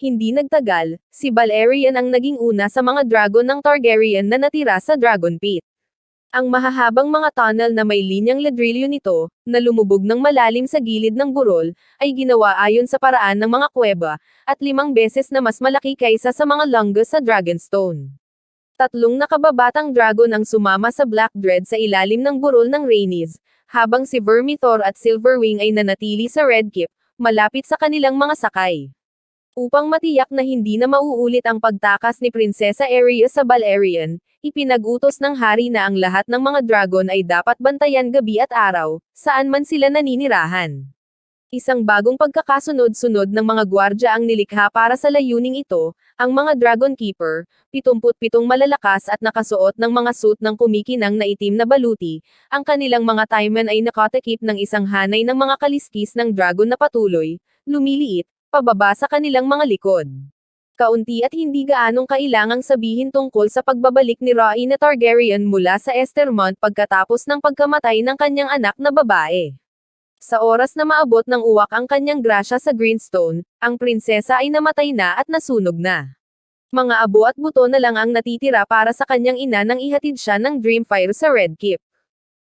Hindi nagtagal, si Balerion ang naging una sa mga dragon ng Targaryen na natira sa Dragon Pit. Ang mahahabang mga tunnel na may linyang ladrilyo nito, na lumubog ng malalim sa gilid ng burol, ay ginawa ayon sa paraan ng mga kuweba, at limang beses na mas malaki kaysa sa mga longest sa Dragonstone. Tatlong nakababatang dragon ang sumama sa Black Dread sa ilalim ng burol ng Rhaenys, habang si Vermithor at Silverwing ay nanatili sa Red Keep, malapit sa kanilang mga sakay. Upang matiyak na hindi na mauulit ang pagtakas ni Prinsesa Arya sa Balerion, ipinag-utos ng hari na ang lahat ng mga dragon ay dapat bantayan gabi at araw, saan man sila naninirahan. Isang bagong pagkakasunod-sunod ng mga gwardya ang nilikha para sa layuning ito, ang mga Dragon Keeper, 77 malalakas at nakasuot ng mga suit ng kumikinang na itim na baluti, ang kanilang mga taimen ay nakatakip ng isang hanay ng mga kaliskis ng dragon na patuloy, lumiliit, pababa sa kanilang mga likod. Kaunti at hindi gaanong kailangang sabihin tungkol sa pagbabalik ni Rhaena Targaryen mula sa Estermont pagkatapos ng pagkamatay ng kanyang anak na babae. Sa oras na maabot ng uwak ang kanyang grasya sa Greenstone, ang prinsesa ay namatay na at nasunog na. Mga abo at buto na lang ang natitira para sa kanyang ina nang ihatid siya ng Dreamfire sa Red Keep.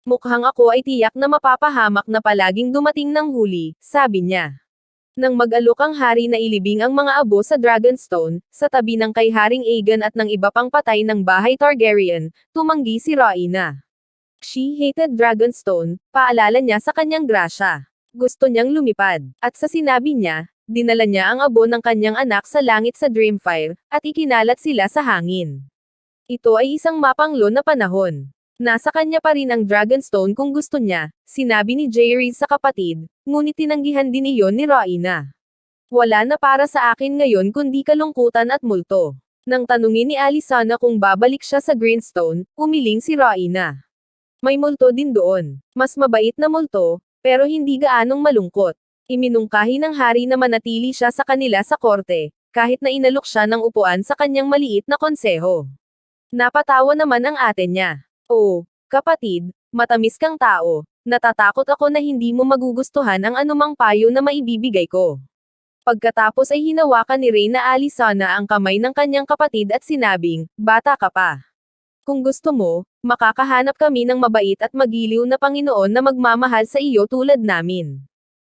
Mukhang ako ay tiyak na mapapahamak na palaging dumating ng huli, sabi niya. Nang mag-alok ang hari na ilibing ang mga abo sa Dragonstone, sa tabi ng kay Haring Aegon at ng iba pang patay ng bahay Targaryen, tumanggi si Rhaena. She hated Dragonstone, paalala niya sa kanyang grasya. Gusto niyang lumipad, at sa sinabi niya, dinala niya ang abo ng kanyang anak sa langit sa Dreamfire, at ikinalat sila sa hangin. Ito ay isang mapanglo na panahon. Nasa kanya pa rin ang Dragonstone kung gusto niya, sinabi ni Jaehaerys sa kapatid, ngunit tinanggihan din iyon ni Rhaena. Wala na para sa akin ngayon kundi kalungkutan at multo. Nang tanungin ni Alicana kung babalik siya sa Greenstone, umiling si Rhaena. May multo din doon. Mas mabait na multo, pero hindi gaanong malungkot. Iminungkahi ng hari na manatili siya sa kanila sa korte, kahit na inalok siya ng upuan sa kanyang maliit na konseho. Napatawa naman ang ate niya. Oh, kapatid, matamis kang tao. Natatakot ako na hindi mo magugustuhan ang anumang payo na maibibigay ko. Pagkatapos ay hinawakan ni Reyna Alisana ang kamay ng kanyang kapatid at sinabing, bata ka pa. Kung gusto mo, makakahanap kami ng mabait at magiliw na Panginoon na magmamahal sa iyo tulad namin.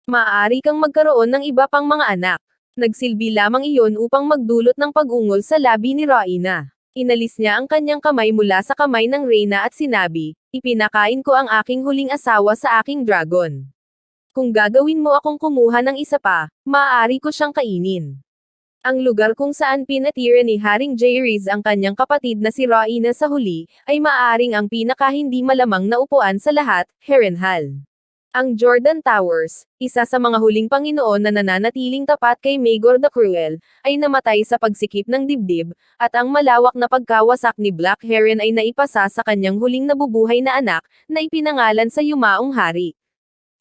Maaari kang magkaroon ng iba pang mga anak. Nagsilbi lamang iyon upang magdulot ng pag-ungol sa labi ni Raina. Inalis niya ang kanyang kamay mula sa kamay ng Reyna at sinabi, Ipinakain ko ang aking huling asawa sa aking dragon. Kung gagawin mo akong kumuha ng isa pa, maaari ko siyang kainin. Ang lugar kung saan pinatira ni Haring Jaehaerys ang kanyang kapatid na si Rhaena sa huli, ay maaring ang pinakahindi malamang na upuan sa lahat, Harrenhal. Ang Jordan Towers, isa sa mga huling Panginoon na nananatiling tapat kay Maegor the Cruel, ay namatay sa pagsikip ng dibdib, at ang malawak na pagkawasak ni Black Heron ay naipasa sa kanyang huling nabubuhay na anak, na ipinangalan sa yumaong hari.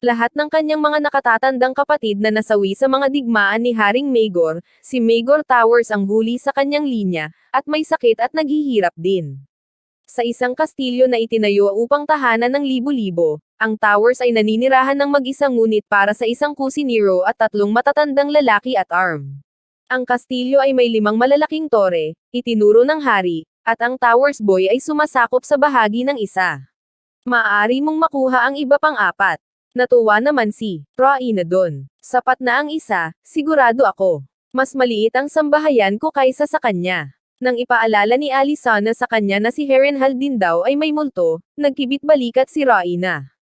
Lahat ng kanyang mga nakatatandang kapatid na nasawi sa mga digmaan ni Haring Maegor, si Maegor Towers ang huli sa kanyang linya, at may sakit at naghihirap din. Sa isang kastilyo na itinayo upang tahanan ng libo-libo, ang towers ay naninirahan ng mag-isa ngunit para sa isang kusinero at tatlong matatandang lalaki at arm. Ang kastilyo ay may limang malalaking tore, itinuro ng hari, at ang towers boy ay sumasakop sa bahagi ng isa. Maaari mong makuha ang iba pang apat. Natuwa naman si Rhaena doon. Sapat na ang isa, sigurado ako. Mas maliit ang sambahayan ko kaysa sa kanya. Nang ipaalala ni Alicana sa kanya na si Harrenhal din daw ay may multo, nagkibit balikat si Rhaena.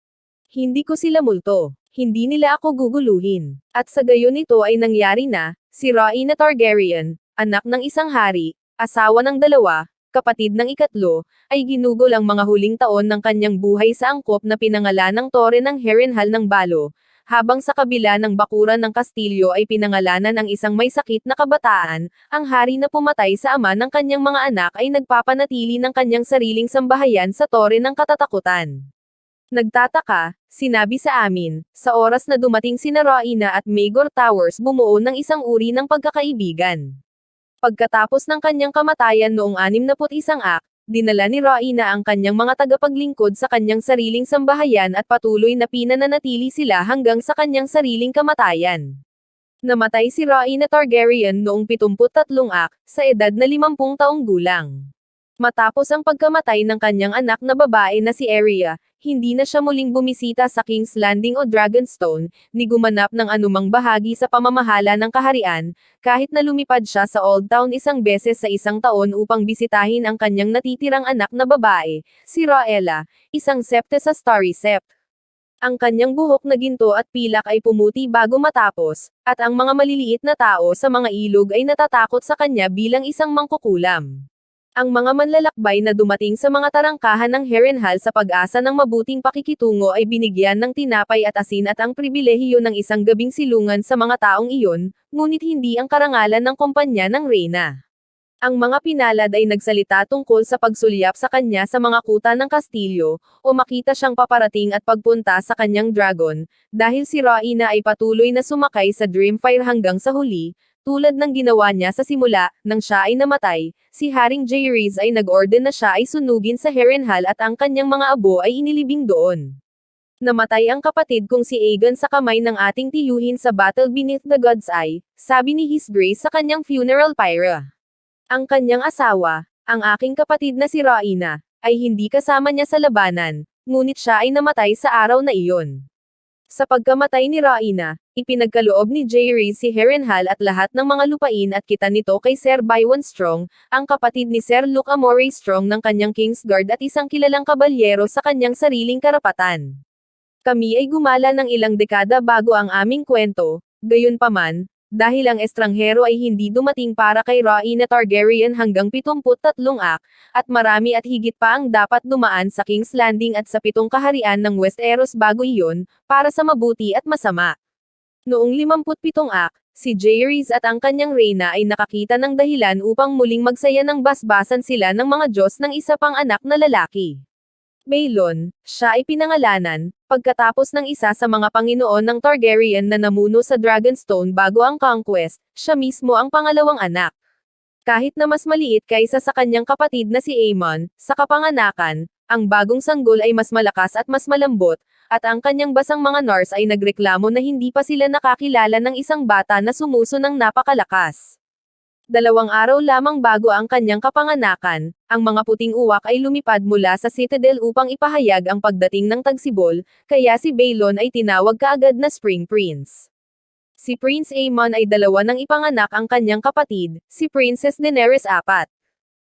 Hindi ko sila multo. Hindi nila ako guguluhin. At sa gayon ito ay nangyari na, si Rhaena Targaryen, anak ng isang hari, asawa ng dalawa, kapatid ng ikatlo, ay ginugol ang mga huling taon ng kanyang buhay sa angkop na pinangalan ng tore ng Harrenhal ng Balo, habang sa kabila ng bakuran ng kastilyo ay pinangalanan ang isang may sakit na kabataan, ang hari na pumatay sa ama ng kanyang mga anak ay nagpapanatili ng kanyang sariling sambahayan sa tore ng katatakutan. Nagtataka, sinabi sa amin, sa oras na dumating sina Rhaena at Maegor Towers bumuo ng isang uri ng pagkakaibigan. Pagkatapos ng kanyang kamatayan noong 61 ak, dinala ni Rhaena ang kanyang mga tagapaglingkod sa kanyang sariling sambahayan at patuloy na pinananatili sila hanggang sa kanyang sariling kamatayan. Namatay si Rhaena Targaryen noong 73 ak, sa edad na 50 taong gulang. Matapos ang pagkamatay ng kanyang anak na babae na si Arya, hindi na siya muling bumisita sa King's Landing o Dragonstone, ni gumanap ng anumang bahagi sa pamamahala ng kaharian, kahit na lumipad siya sa Old Town isang beses sa isang taon upang bisitahin ang kanyang natitirang anak na babae, si Rhaella, isang septe sa Starry Sept. Ang kanyang buhok na ginto at pilak ay pumuti bago matapos, at ang mga maliliit na tao sa mga ilog ay natatakot sa kanya bilang isang mangkukulam. Ang mga manlalakbay na dumating sa mga tarangkahan ng Harrenhal sa pag-asa ng mabuting pakikitungo ay binigyan ng tinapay at asin at ang pribilehiyo ng isang gabing silungan sa mga taong iyon, ngunit hindi ang karangalan ng kumpanya ng Reyna. Ang mga pinalad ay nagsalita tungkol sa pagsulyap sa kanya sa mga kuta ng kastilyo, o makita siyang paparating at pagpunta sa kanyang dragon, dahil si Rhaena ay patuloy na sumakay sa Dreamfire hanggang sa huli, tulad ng ginawa niya sa simula, nang siya ay namatay, si Haring Jaehaerys ay nag-orden na siya ay sunugin sa Harrenhal at ang kanyang mga abo ay inilibing doon. Namatay ang kapatid kong si Aegon sa kamay ng ating tiyuhin sa Battle Beneath the God's Eye, sabi ni His Grace sa kanyang funeral pyre. Ang kanyang asawa, ang aking kapatid na si Rhaena, ay hindi kasama niya sa labanan, ngunit siya ay namatay sa araw na iyon. Sa pagkamatay ni Rhaena, ipinagkaloob ni Jaehaerys si Harrenhal at lahat ng mga lupain at kita nito kay Sir Bywon Strong, ang kapatid ni Sir Luke Amore Strong ng kanyang Kingsguard at isang kilalang kabalyero sa kanyang sariling karapatan. Kami ay gumala ng ilang dekada bago ang aming kwento, gayunpaman, dahil ang estranghero ay hindi dumating para kay Rhaena Targaryen hanggang 73 ak, at marami at higit pa ang dapat dumaan sa King's Landing at sa pitong kaharian ng Westeros bago iyon, para sa mabuti at masama. Noong 57 ak, si Jaehaerys at ang kanyang reyna ay nakakita ng dahilan upang muling magsaya ng basbasan sila ng mga Diyos ng isa pang anak na lalaki. Baelon, siya ay pinangalanan, pagkatapos ng isa sa mga Panginoon ng Targaryen na namuno sa Dragonstone bago ang conquest, siya mismo ang pangalawang anak. Kahit na mas maliit kaysa sa kanyang kapatid na si Aemon, sa kapanganakan, ang bagong sanggol ay mas malakas at mas malambot, at ang kanyang basang mga Nars ay nagreklamo na hindi pa sila nakakilala ng isang bata na sumuso ng napakalakas. Dalawang araw lamang bago ang kanyang kapanganakan, ang mga puting uwak ay lumipad mula sa citadel upang ipahayag ang pagdating ng tagsibol, kaya si Baelon ay tinawag kaagad na Spring Prince. Si Prince Aemon ay dalawa ng ipanganak ang kanyang kapatid, si Princess Daenerys apat.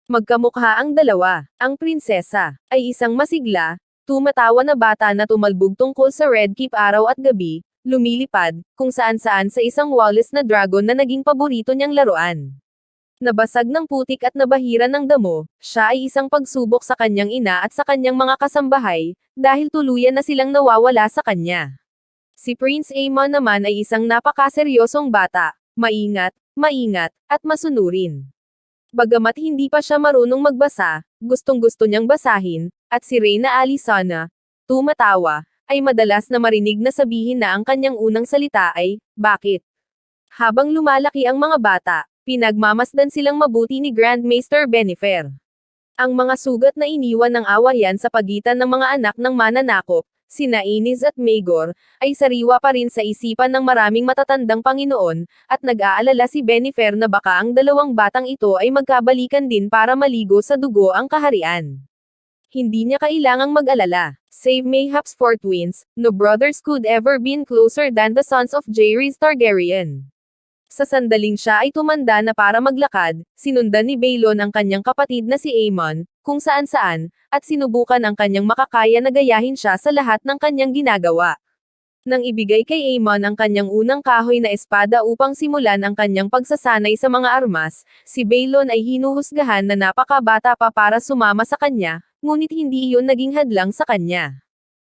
Magkamukha ang dalawa. Ang prinsesa ay isang masigla, tumatawa na bata na tumalbog tungkol sa Red Keep araw at gabi, lumilipad, kung saan-saan sa isang wallis na dragon na naging paborito niyang laruan. Nabasag ng putik at nabahira ng damo, siya ay isang pagsubok sa kanyang ina at sa kanyang mga kasambahay, dahil tuluyan na silang nawawala sa kanya. Si Prince Aemon naman ay isang napakaseryosong bata, maingat, maingat, at masunurin. Bagamat hindi pa siya marunong magbasa, gustong-gusto niyang basahin, at si Reyna Alisana, tumatawa, ay madalas na marinig na sabihin na ang kanyang unang salita ay, bakit? Habang lumalaki ang mga bata, Pinagmamasdan silang mabuti ni Grand Maester Benifer. Ang mga sugat na iniwan ng awayan sa pagitan ng mga anak ng mananakop, sina Inis at Maegor, ay sariwa pa rin sa isipan ng maraming matatandang Panginoon, at nag-aalala si Benifer na baka ang dalawang batang ito ay magkabalikan din para maligo sa dugo ang kaharian. Hindi niya kailangang mag-alala. Save mayhaps for twins, no brothers could ever been closer than the sons of Jaehaerys Targaryen. Sa sandaling siya ay tumanda na para maglakad, sinundan ni Baelon ang kanyang kapatid na si Aemon, kung saan-saan, at sinubukan ang kanyang makakaya na gayahin siya sa lahat ng kanyang ginagawa. Nang ibigay kay Aemon ang kanyang unang kahoy na espada upang simulan ang kanyang pagsasanay sa mga armas, si Baelon ay hinuhusgahan na napakabata pa para sumama sa kanya, ngunit hindi iyon naging hadlang sa kanya.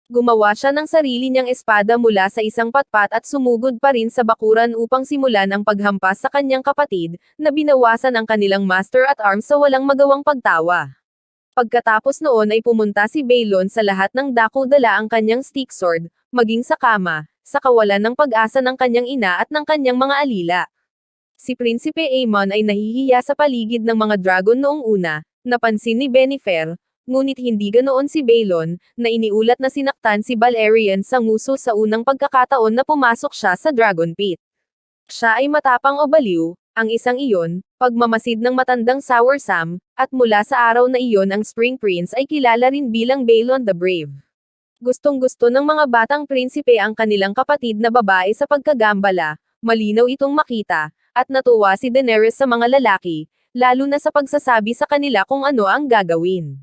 Gumawa siya ng sarili niyang espada mula sa isang patpat at sumugod pa rin sa bakuran upang simulan ang paghampas sa kanyang kapatid, na binawasan ang kanilang master at arms sa walang magawang pagtawa. Pagkatapos noon ay pumunta si Baelon sa lahat ng dako dala ang kanyang stick sword, maging sa kama, sa kawalan ng pag-asa ng kanyang ina at ng kanyang mga alila. Si Prinsipe Aemon ay nahihiya sa paligid ng mga dragon noong una, napansin ni Benifer, ngunit hindi ganoon si Baelon, na iniulat na sinaktan si Balerion sa nguso sa unang pagkakataon na pumasok siya sa Dragon Pit. Siya ay matapang o baliw, ang isang iyon, pagmamasid ng matandang Sour Sam, at mula sa araw na iyon ang Spring Prince ay kilala rin bilang Balon the Brave. Gustong-gusto ng mga batang prinsipe ang kanilang kapatid na babae sa pagkagambala, malinaw itong makita, at natuwa si Daenerys sa mga lalaki, lalo na sa pagsasabi sa kanila kung ano ang gagawin.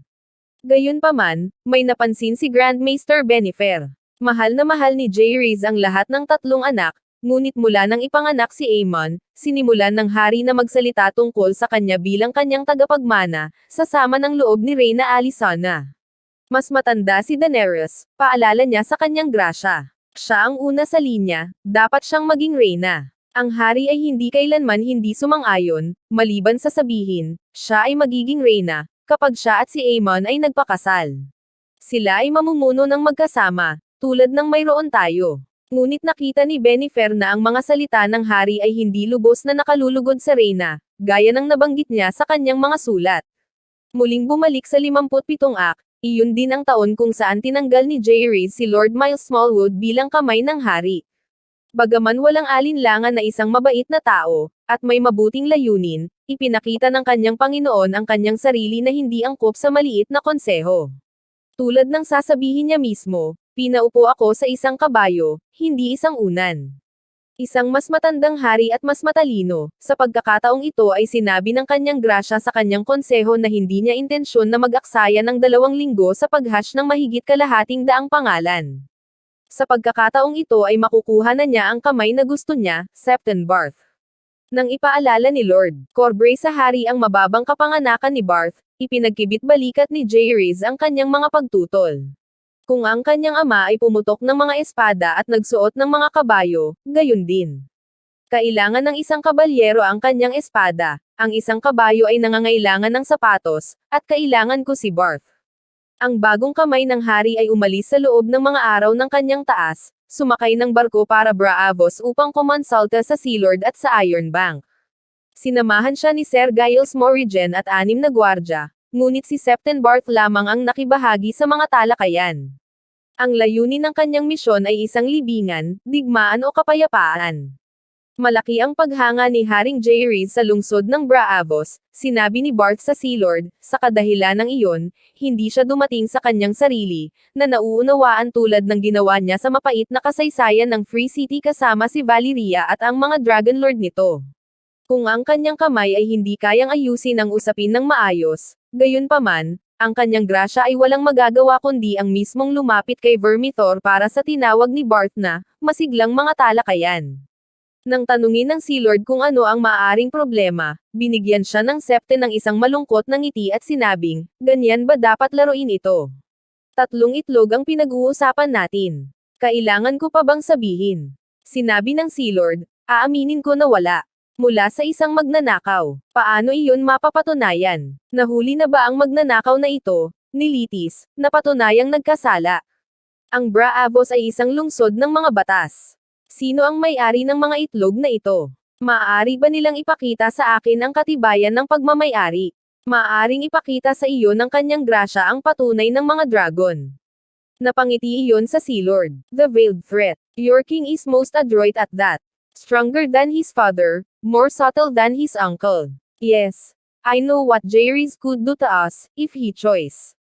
Gayunpaman, may napansin si Grand Maester Benifer. Mahal na mahal ni Jaehaerys ang lahat ng tatlong anak, ngunit mula nang ipanganak si Aemon, sinimulan ng hari na magsalita tungkol sa kanya bilang kanyang tagapagmana, sa sama ng loob ni Reyna Alicana. Mas matanda si Daenerys, paalala niya sa kanyang grasya. Siya ang una sa linya, dapat siyang maging reyna. Ang hari ay hindi kailanman hindi sumang-ayon, maliban sa sabihin, siya ay magiging reyna, kapag siya at si Aemon ay nagpakasal. Sila ay mamumuno ng magkasama, tulad ng mayroon tayo. Ngunit nakita ni Benifer na ang mga salita ng hari ay hindi lubos na nakalulugod sa reyna, gaya ng nabanggit niya sa kanyang mga sulat. Muling bumalik sa 57 ak, iyon din ang taon kung saan tinanggal ni Jaehaerys si Lord Miles Smallwood bilang kamay ng hari. Bagaman walang alinlangan na isang mabait na tao, at may mabuting layunin, ipinakita ng kanyang Panginoon ang kanyang sarili na hindi angkop sa maliit na konseho. Tulad ng sasabihin niya mismo, pinaupo ako sa isang kabayo, hindi isang unan. Isang mas matandang hari at mas matalino, sa pagkakataong ito ay sinabi ng kanyang grasya sa kanyang konseho na hindi niya intensyon na mag-aksaya ng dalawang linggo sa paghash ng mahigit kalahating daang pangalan. Sa pagkakataong ito ay makukuha na niya ang kamay na gusto niya, Septon Barth. Nang ipaalala ni Lord Corbray sa hari ang mababang kapanganakan ni Barth, ipinagkibit balikat ni Jaehaerys ang kanyang mga pagtutol. Kung ang kanyang ama ay pumutok ng mga espada at nagsuot ng mga kabayo, gayon din. Kailangan ng isang kabalyero ang kanyang espada, ang isang kabayo ay nangangailangan ng sapatos, at kailangan ko si Barth. Ang bagong kamay ng hari ay umalis sa loob ng mga araw ng kanyang taas, sumakay ng barko para Braavos upang kumonsulta sa Sea Lord at sa Iron Bank. Sinamahan siya ni Sir Giles Morrigan at anim na gwardya, ngunit si Septon Barth lamang ang nakibahagi sa mga talakayan. Ang layunin ng kanyang misyon ay isang libingan, digmaan o kapayapaan. Malaki ang paghanga ni Haring Jaehaerys sa lungsod ng Braavos, sinabi ni Barth sa Sea Lord, sa kadahilan ng iyon, hindi siya dumating sa kanyang sarili, na nauunawaan tulad ng ginawa niya sa mapait na kasaysayan ng Free City kasama si Valyria at ang mga Dragon Lord nito. Kung ang kanyang kamay ay hindi kayang ayusin ang usapin ng maayos, gayunpaman, ang kanyang grasya ay walang magagawa kundi ang mismong lumapit kay Vermithor para sa tinawag ni Barth na, masiglang mga talakayan. Nang tanungin ng Sea Lord kung ano ang maaaring problema, binigyan siya ng septe ng isang malungkot na ngiti at sinabing, ganyan ba dapat laruin ito? Tatlong itlog ang pinag-uusapan natin. Kailangan ko pa bang sabihin? Sinabi ng Sea Lord, aaminin ko na wala. Mula sa isang magnanakaw. Paano iyon mapapatunayan? Nahuli na ba ang magnanakaw na ito, ni Litis, na patunayang nagkasala? Ang Braavos ay isang lungsod ng mga batas. Sino ang may-ari ng mga itlog na ito? Maaari ba nilang ipakita sa akin ang katibayan ng pagmamayari? Maaaring ipakita sa iyo ng kanyang grasya ang patunay ng mga dragon. Napangiti iyon sa Sea Lord, the veiled threat. Your king is most adroit at that. Stronger than his father, more subtle than his uncle. Yes. I know what Jaehaerys could do to us, if he choice.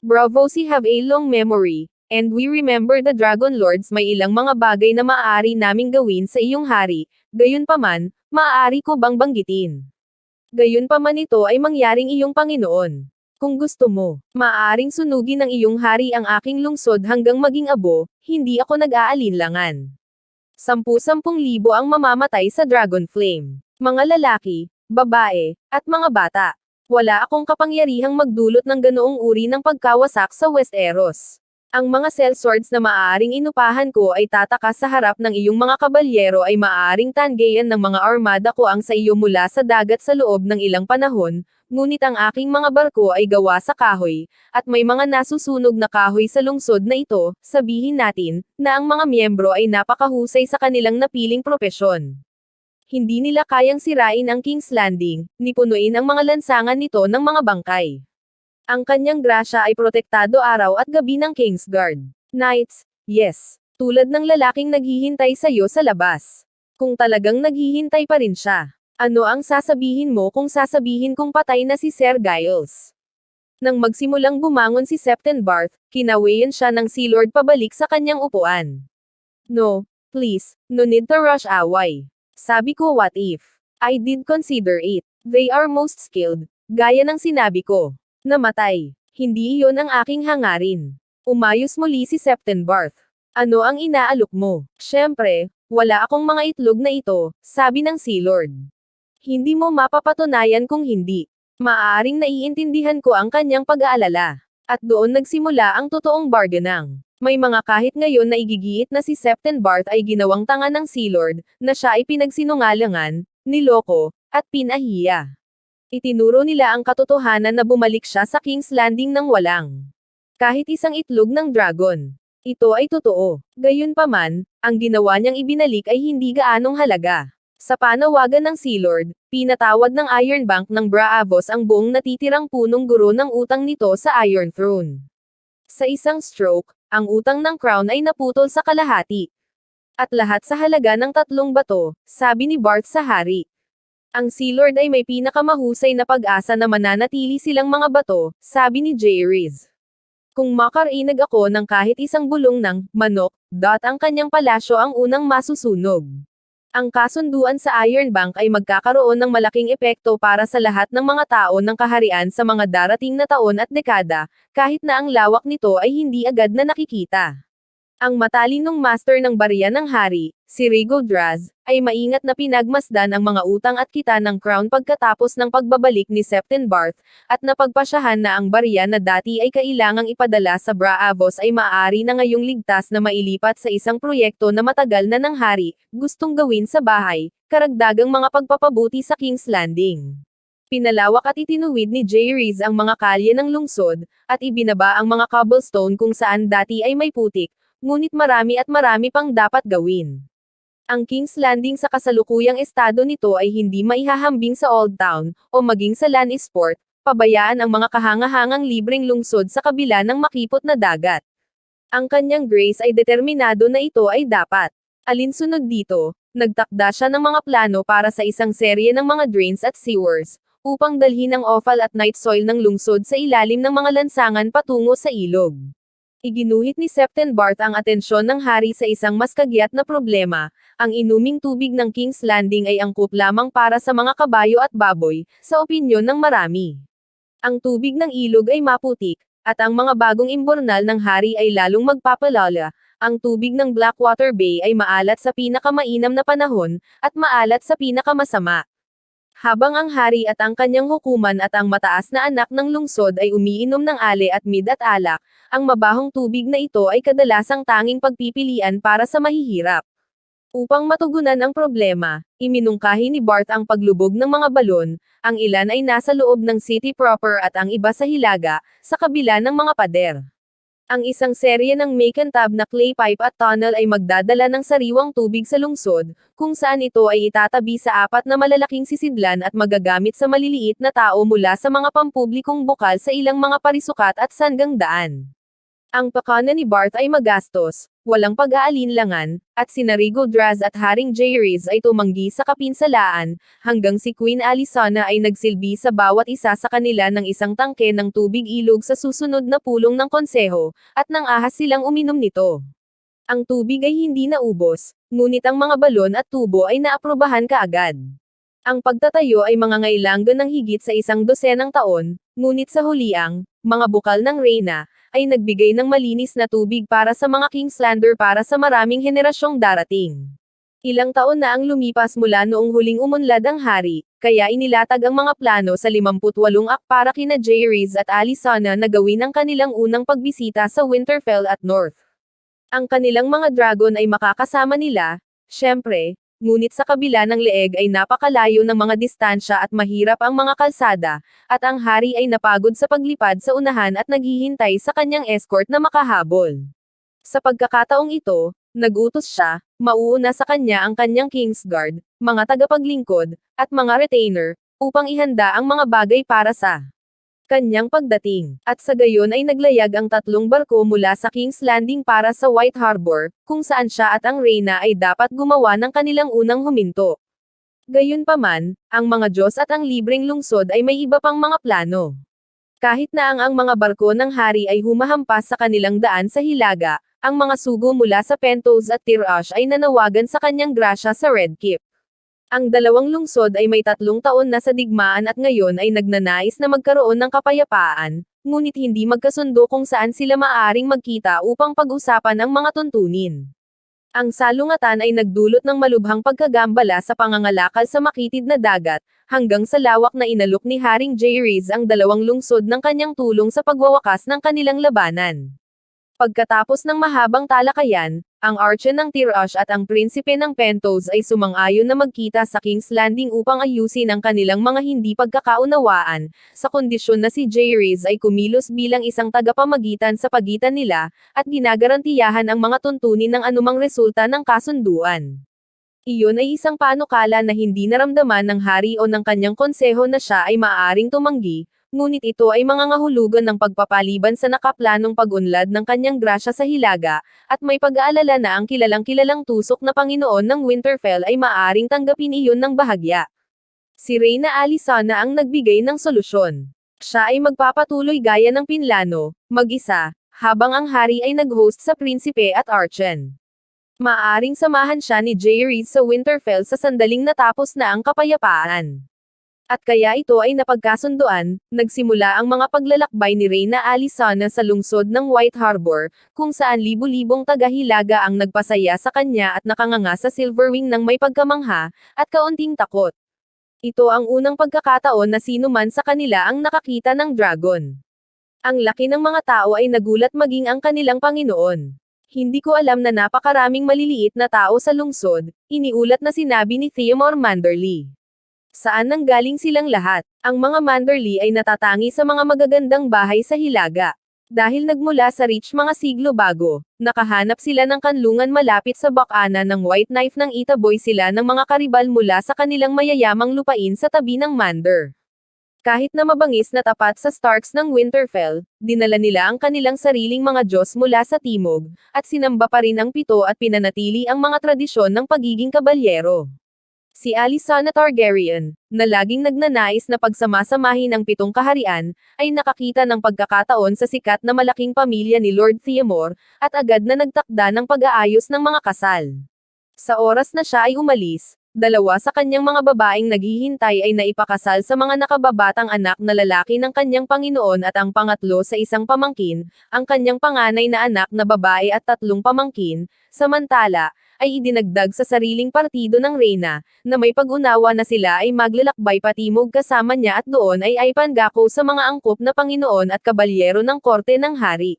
Bravosi have a long memory, and we remember the Dragon Lords may ilang mga bagay na maaari naming gawin sa iyong hari, gayunpaman, maaari ko bang banggitin? Gayunpaman ito ay mangyaring iyong Panginoon. Kung gusto mo, maaaring sunugin ng iyong hari ang aking lungsod hanggang maging abo, hindi ako nag-aalinlangan. Sampu-sampung libo ang mamamatay sa Dragon Flame. Mga lalaki, babae, at mga bata. Wala akong kapangyarihang magdulot ng ganoong uri ng pagkawasak sa Westeros. Ang mga sellswords na maaaring inupahan ko ay tataka sa harap ng iyong mga kabalyero ay maaaring tanggayan ng mga armada ko ang sa iyo mula sa dagat sa loob ng ilang panahon, ngunit ang aking mga barko ay gawa sa kahoy, at may mga nasusunog na kahoy sa lungsod na ito, sabihin natin, na ang mga miyembro ay napakahusay sa kanilang napiling propesyon. Hindi nila kayang sirain ang King's Landing, nipunuin ang mga lansangan nito ng mga bangkay. Ang kanyang grasya ay protektado araw at gabi ng Kingsguard. Knights, yes. Tulad ng lalaking naghihintay sa iyo sa labas. Kung talagang naghihintay pa rin siya. Ano ang sasabihin mo kung sasabihin kong patay na si Sir Giles? Nang magsimulang bumangon si Septembarth, kinawayan siya ng Sea Lord pabalik sa kanyang upuan. No, please, no need to rush away. Sabi ko what if? I did consider it. They are most skilled. Gaya ng sinabi ko. Namatay. Hindi iyon ang aking hangarin. Umayos muli si Septembarth. Ano ang inaalok mo? Siyempre, wala akong mga itlog na ito, sabi ng Sea Lord. Hindi mo mapapatunayan kung hindi. Maaaring naiintindihan ko ang kanyang pag-aalala. At doon nagsimula ang totoong bargainang. May mga kahit ngayon na igigiit na si Septembarth ay ginawang tanga ng Sea Lord, na siya ay pinagsinungalangan, niloko, at pinahiya. Itinuro nila ang katotohanan na bumalik siya sa King's Landing ng walang kahit isang itlog ng dragon. Ito ay totoo. Gayunpaman, ang ginawa niyang ibinalik ay hindi gaanong halaga. Sa panawagan ng Sea Lord, pinatawad ng Iron Bank ng Braavos ang buong natitirang punong guro ng utang nito sa Iron Throne. Sa isang stroke, ang utang ng Crown ay naputol sa kalahati. At lahat sa halaga ng tatlong bato, sabi ni Bart sa hari. Ang Sea Lord ay may pinakamahusay na pag-asa na mananatili silang mga bato, sabi ni Jay Riz. Kung makarinig ako ng kahit isang bulong ng manok, dot ang kanyang palasyo ang unang masusunog. Ang kasunduan sa Iron Bank ay magkakaroon ng malaking epekto para sa lahat ng mga tao ng kaharian sa mga darating na taon at dekada, kahit na ang lawak nito ay hindi agad na nakikita. Ang matalinong master ng barya ng hari, si Rigo Draz, ay maingat na pinagmasdan ang mga utang at kita ng Crown pagkatapos ng pagbabalik ni Septembarth, at napagpasyahan na ang barya na dati ay kailangang ipadala sa Braavos ay maaari na ngayong ligtas na mailipat sa isang proyekto na matagal na ng hari, gustong gawin sa bahay, karagdagang mga pagpapabuti sa King's Landing. Pinalawak at itinuwid ni Jay Rees ang mga kalye ng lungsod, at ibinaba ang mga cobblestone kung saan dati ay may putik, ngunit marami at marami pang dapat gawin. Ang King's Landing sa kasalukuyang estado nito ay hindi maihahambing sa Old Town, o maging sa Lannisport, pabayaan ang mga kahangahangang libreng lungsod sa kabila ng makipot na dagat. Ang kanyang grace ay determinado na ito ay dapat. Alinsunod dito, nagtakda siya ng mga plano para sa isang serye ng mga drains at sewers, upang dalhin ang offal at night soil ng lungsod sa ilalim ng mga lansangan patungo sa ilog. Iginuhit ni Septembarth ang atensyon ng hari sa isang mas kagyat na problema, ang inuming tubig ng King's Landing ay angkop lamang para sa mga kabayo at baboy, sa opinyon ng marami. Ang tubig ng ilog ay maputik, at ang mga bagong imbornal ng hari ay lalong magpapalala, ang tubig ng Blackwater Bay ay maalat sa pinakamainam na panahon, at maalat sa pinakamasama. Habang ang hari at ang kanyang hukuman at ang mataas na anak ng lungsod ay umiinom ng ale at mid at alak, ang mabahong tubig na ito ay kadalasang tanging pagpipilian para sa mahihirap. Upang matugunan ang problema, iminungkahi ni Bart ang paglubog ng mga balon, ang ilan ay nasa loob ng city proper at ang iba sa hilaga, sa kabila ng mga pader. Ang isang serye ng macantab na clay pipe at tunnel ay magdadala ng sariwang tubig sa lungsod, kung saan ito ay itatabi sa apat na malalaking sisidlan at magagamit sa maliliit na tao mula sa mga pampublikong bukal sa ilang mga parisukat at sanggang daan. Ang pakana ni Bart ay magastos, walang pag-aalinlangan, at sinarigo Draz at Haring Jayriz ay tumanggi sa kapinsalaan, hanggang si Queen Alisana ay nagsilbi sa bawat isa sa kanila ng isang tangke ng tubig ilog sa susunod na pulong ng konseho, at nang ahas silang uminom nito. Ang tubig ay hindi naubos, ngunit ang mga balon at tubo ay naaprubahan kaagad. Ang pagtatayo ay mangangailangan ng higit sa isang dosenang taon, ngunit sa huliang, mga bukal ng Reyna, ay nagbigay ng malinis na tubig para sa mga Kingslander para sa maraming henerasyong darating. Ilang taon na ang lumipas mula noong huling umunlad ang hari, kaya inilatag ang mga plano sa 58 ak para kina Jayriz at Alisana na gawin ang kanilang unang pagbisita sa Winterfell at North. Ang kanilang mga dragon ay makakasama nila, syempre, Ngunit sa kabila ng leeg ay napakalayo ng mga distansya at mahirap ang mga kalsada, at ang hari ay napagod sa paglipad sa unahan at naghihintay sa kanyang escort na makahabol. Sa pagkakataong ito, nagutos siya, mauuna sa kanya ang kanyang Kingsguard, mga tagapaglingkod, at mga retainer, upang ihanda ang mga bagay para sa kanyang pagdating, at sa gayon ay naglayag ang tatlong barko mula sa King's Landing para sa White Harbor, kung saan siya at ang Reyna ay dapat gumawa ng kanilang unang huminto. Gayunpaman, ang mga Diyos at ang libreng lungsod ay may iba pang mga plano. Kahit na ang ang mga barko ng hari ay humahampas sa kanilang daan sa Hilaga, ang mga sugo mula sa Pentos at Tirash ay nanawagan sa kanyang grasya sa Red Keep. Ang dalawang lungsod ay may tatlong taon na sa digmaan at ngayon ay nagnanais na magkaroon ng kapayapaan, ngunit hindi magkasundo kung saan sila maaaring magkita upang pag-usapan ang mga tuntunin. Ang salungatan ay nagdulot ng malubhang pagkagambala sa pangangalakal sa makitid na dagat, hanggang sa lawak na inalok ni Haring J. Rees ang dalawang lungsod ng kanyang tulong sa pagwawakas ng kanilang labanan. Pagkatapos ng mahabang talakayan, ang Archon ng Tirash at ang prinsipe ng Pentos ay sumang-ayon na magkita sa King's Landing upang ayusin ang kanilang mga hindi pagkakaunawaan, sa kondisyon na si J. Rees ay kumilos bilang isang tagapamagitan sa pagitan nila, at ginagarantiyahan ang mga tuntunin ng anumang resulta ng kasunduan. Iyon ay isang panukala na hindi naramdaman ng hari o ng kanyang konseho na siya ay maaaring tumanggi, ngunit ito ay mangangahulugan ng pagpapaliban sa nakaplanong pag-unlad ng kanyang grasya sa Hilaga, at may pag-aalala na ang kilalang-kilalang tusok na Panginoon ng Winterfell ay maaaring tanggapin iyon ng bahagya. Si Reyna Alisana ang nagbigay ng solusyon. Siya ay magpapatuloy gaya ng pinlano, mag-isa, habang ang hari ay nag-host sa prinsipe at archon. Maaring samahan siya ni Jay Reed sa Winterfell sa sandaling natapos na ang kapayapaan. At kaya ito ay napagkasunduan, nagsimula ang mga paglalakbay ni Reyna Alisana sa lungsod ng White Harbor, kung saan libu-libong taga-hilaga ang nagpasaya sa kanya at nakanganga sa Silverwing ng may pagkamangha, at kaunting takot. Ito ang unang pagkakataon na sino man sa kanila ang nakakita ng dragon. Ang laki ng mga tao ay nagulat maging ang kanilang Panginoon. Hindi ko alam na napakaraming maliliit na tao sa lungsod, iniulat na sinabi ni Theomore Manderley. Saan nanggaling silang lahat? Ang mga Manderley ay natatangi sa mga magagandang bahay sa Hilaga. Dahil nagmula sa rich mga siglo bago, nakahanap sila ng kanlungan malapit sa bakana ng White Knife ng itaboy sila ng mga karibal mula sa kanilang mayayamang lupain sa tabi ng Mander. Kahit na mabangis na tapat sa Starks ng Winterfell, dinala nila ang kanilang sariling mga Diyos mula sa timog, at sinamba pa rin ang pito at pinanatili ang mga tradisyon ng pagiging kabalyero. Si Alysanna Targaryen, na laging nagnanais na pagsamasamahin ang pitong kaharian, ay nakakita ng pagkakataon sa sikat na malaking pamilya ni Lord Theomore, at agad na nagtakda ng pag-aayos ng mga kasal. Sa oras na siya ay umalis, dalawa sa kanyang mga babaeng naghihintay ay naipakasal sa mga nakababatang anak na lalaki ng kanyang Panginoon at ang pangatlo sa isang pamangkin, ang kanyang panganay na anak na babae at tatlong pamangkin, samantala, ay idinagdag sa sariling partido ng Reyna, na may pag-unawa na sila ay maglalakbay patimog kasama niya at doon ay ay pangako sa mga angkop na Panginoon at kabalyero ng korte ng hari.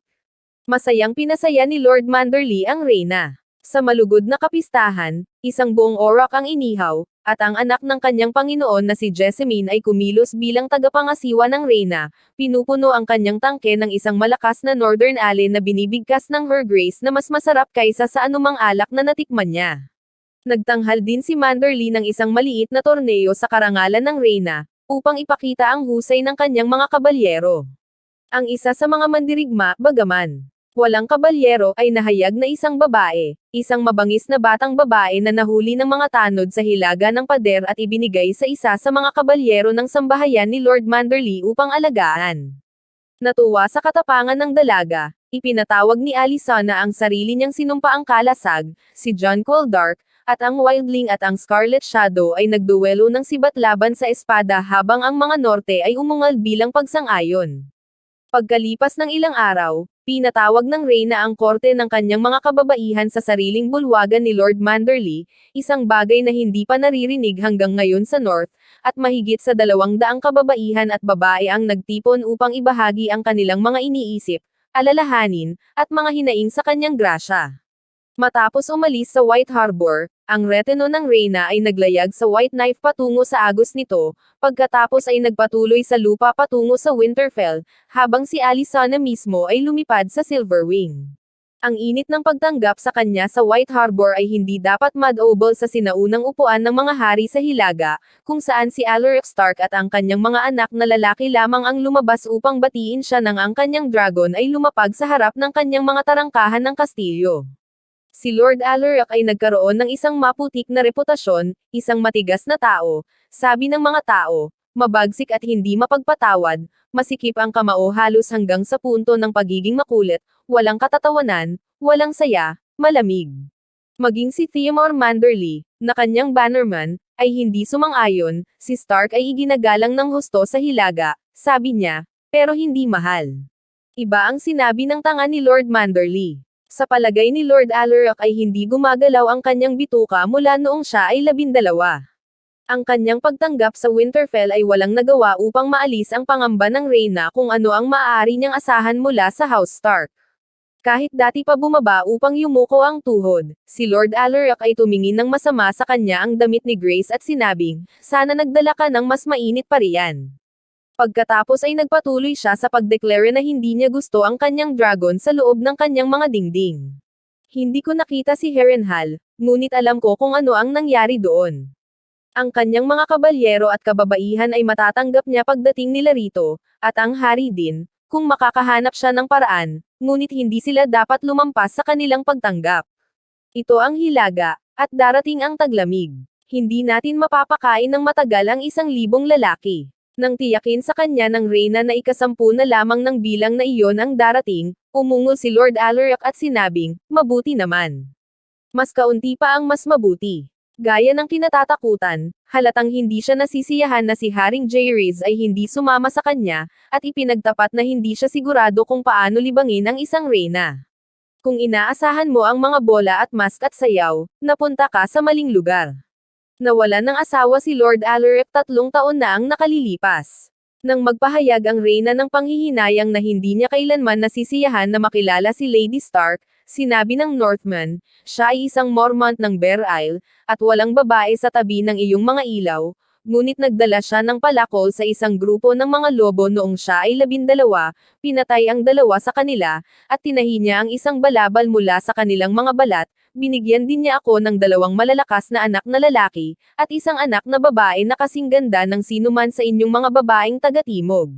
Masayang pinasaya ni Lord Manderley ang Reyna. Sa malugod na kapistahan, isang buong orak ang inihaw, at ang anak ng kanyang Panginoon na si Jessamine ay kumilos bilang tagapangasiwa ng Reyna, pinupuno ang kanyang tangke ng isang malakas na Northern Ale na binibigkas ng Her Grace na mas masarap kaysa sa anumang alak na natikman niya. Nagtanghal din si Manderley ng isang maliit na torneo sa karangalan ng Reyna, upang ipakita ang husay ng kanyang mga kabalyero. Ang isa sa mga mandirigma, bagaman walang kabalyero ay nahayag na isang babae, isang mabangis na batang babae na nahuli ng mga tanod sa hilaga ng pader at ibinigay sa isa sa mga kabalyero ng sambahayan ni Lord Manderley upang alagaan. Natuwa sa katapangan ng dalaga, ipinatawag ni Alisana ang sarili niyang sinumpaang kalasag, si John Coldark, at ang Wildling at ang Scarlet Shadow ay nagduwelo ng sibat laban sa espada habang ang mga norte ay umungal bilang pagsang-ayon. Pagkalipas ng ilang araw, pinatawag ng Reyna ang korte ng kanyang mga kababaihan sa sariling bulwagan ni Lord Manderley, isang bagay na hindi pa naririnig hanggang ngayon sa North, at mahigit sa dalawang daang kababaihan at babae ang nagtipon upang ibahagi ang kanilang mga iniisip, alalahanin, at mga hinaing sa kanyang grasya. Matapos umalis sa White Harbor, ang retino ng Reyna ay naglayag sa White Knife patungo sa agos nito, pagkatapos ay nagpatuloy sa lupa patungo sa Winterfell, habang si Alysanna mismo ay lumipad sa Silverwing. Ang init ng pagtanggap sa kanya sa White Harbor ay hindi dapat madobol sa sinaunang upuan ng mga hari sa Hilaga, kung saan si Alaric Stark at ang kanyang mga anak na lalaki lamang ang lumabas upang batiin siya nang ang kanyang dragon ay lumapag sa harap ng kanyang mga tarangkahan ng kastilyo. Si Lord Alaric ay nagkaroon ng isang maputik na reputasyon, isang matigas na tao, sabi ng mga tao, mabagsik at hindi mapagpatawad, masikip ang kamao halos hanggang sa punto ng pagiging makulit, walang katatawanan, walang saya, malamig. Maging si Theomore Manderly, na kanyang bannerman, ay hindi sumang-ayon, si Stark ay iginagalang ng husto sa hilaga, sabi niya, pero hindi mahal. Iba ang sinabi ng tanga ni Lord Manderly. Sa palagay ni Lord Alaric ay hindi gumagalaw ang kanyang bituka mula noong siya ay labindalawa. Ang kanyang pagtanggap sa Winterfell ay walang nagawa upang maalis ang pangamba ng Reyna kung ano ang maaari niyang asahan mula sa House Stark. Kahit dati pa bumaba upang yumuko ang tuhod, si Lord Alaric ay tumingin ng masama sa kanya ang damit ni Grace at sinabing, sana nagdala ka ng mas mainit pa riyan. Pagkatapos ay nagpatuloy siya sa pagdeklare na hindi niya gusto ang kanyang dragon sa loob ng kanyang mga dingding. Hindi ko nakita si Harrenhal, ngunit alam ko kung ano ang nangyari doon. Ang kanyang mga kabalyero at kababaihan ay matatanggap niya pagdating nila rito, at ang hari din, kung makakahanap siya ng paraan, ngunit hindi sila dapat lumampas sa kanilang pagtanggap. Ito ang hilaga, at darating ang taglamig. Hindi natin mapapakain ng matagal ang isang libong lalaki. Nang tiyakin sa kanya ng reyna na ikasampu na lamang ng bilang na iyon ang darating, umungol si Lord Alaric at sinabing, mabuti naman. Mas kaunti pa ang mas mabuti. Gaya ng kinatatakutan, halatang hindi siya nasisiyahan na si Haring Jaehaerys ay hindi sumama sa kanya, at ipinagtapat na hindi siya sigurado kung paano libangin ang isang reyna. Kung inaasahan mo ang mga bola at mask at sayaw, napunta ka sa maling lugar. Nawalan ng asawa si Lord Alaric tatlong taon na ang nakalilipas. Nang magpahayag ang reyna ng panghihinayang na hindi niya kailanman nasisiyahan na makilala si Lady Stark, sinabi ng Northman, siya ay isang Mormont ng Bear Isle, at walang babae sa tabi ng iyong mga ilaw, ngunit nagdala siya ng palakol sa isang grupo ng mga lobo noong siya ay labindalawa, pinatay ang dalawa sa kanila, at tinahi niya ang isang balabal mula sa kanilang mga balat, binigyan din niya ako ng dalawang malalakas na anak na lalaki, at isang anak na babae na kasing ganda ng sinuman sa inyong mga babaeng taga-timog.